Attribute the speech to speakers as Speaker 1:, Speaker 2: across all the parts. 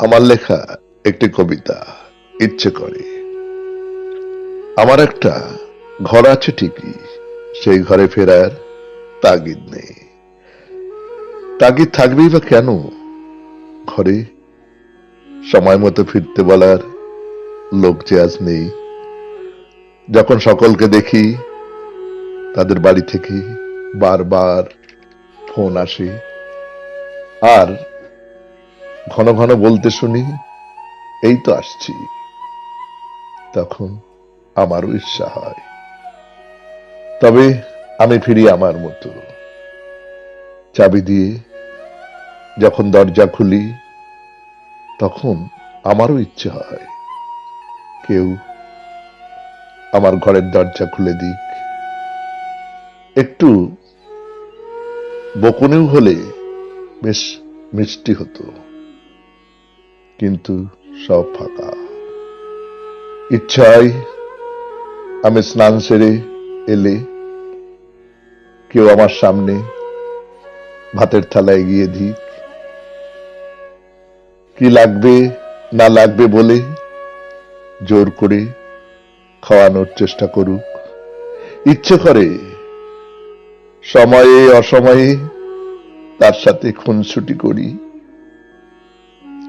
Speaker 1: আমার লেখা একটি কবিতা, ইচ্ছে করে। আমার একটা ঘর আছে ঠিকই, সেই ঘরে ফেরার তাগিদ নেই। তাগিদ থাকবেই বা কেন? ঘরে সময় মতো ফিরতে বলার লোক যে আজ নেই। যখন সকলকে দেখি, তাদের বাড়ি থেকে বারবার ফোন আসে। আর ঘন ঘন বলতে শুনি, এই তো আসছি। তখন আমারও ঈর্ষা হয়। তবে আমি ফিরি আমার মতো। চাবি দিয়ে যখন দরজা খুলি, তখন আমারও ইচ্ছে হয়। কেউ আমার ঘরের দরজা খুলে দিক। একটু বকুনেও হলে বেশ মিষ্টি হতো। কিন্তু সব ফাঁকা। ইচ্ছায় আমি স্নান সেরে এলে কেউ আমার সামনে ভাতের থালা এগিয়ে দিক। কি লাগবে, না লাগবে বলে জোর করে খাওয়ানোর চেষ্টা করুক। ইচ্ছে করে সময়ে অসময়ে তার সাথে খুনসুটি করি।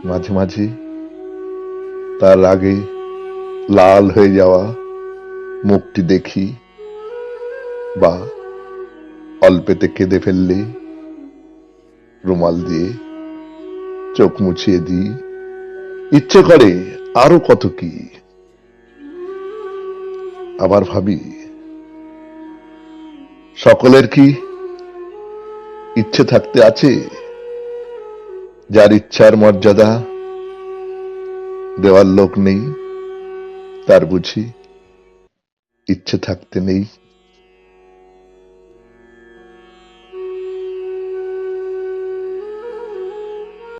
Speaker 1: মাঝে মাঝে। তার আগে লাল হয়ে যাওয়া মুখটি দেখি বা অল্পেতে কেঁদে ফেললে রুমাল দিয়ে চোখ মুছিয়ে দিই। ইচ্ছে করে আরও কত কি। আবার ভাবি, সকলের কি ইচ্ছে থাকতে আছে? যার ইচ্ছার মর্যাদা দেওয়ার লোক নেই তার বুঝি ইচ্ছে থাকতে নেই।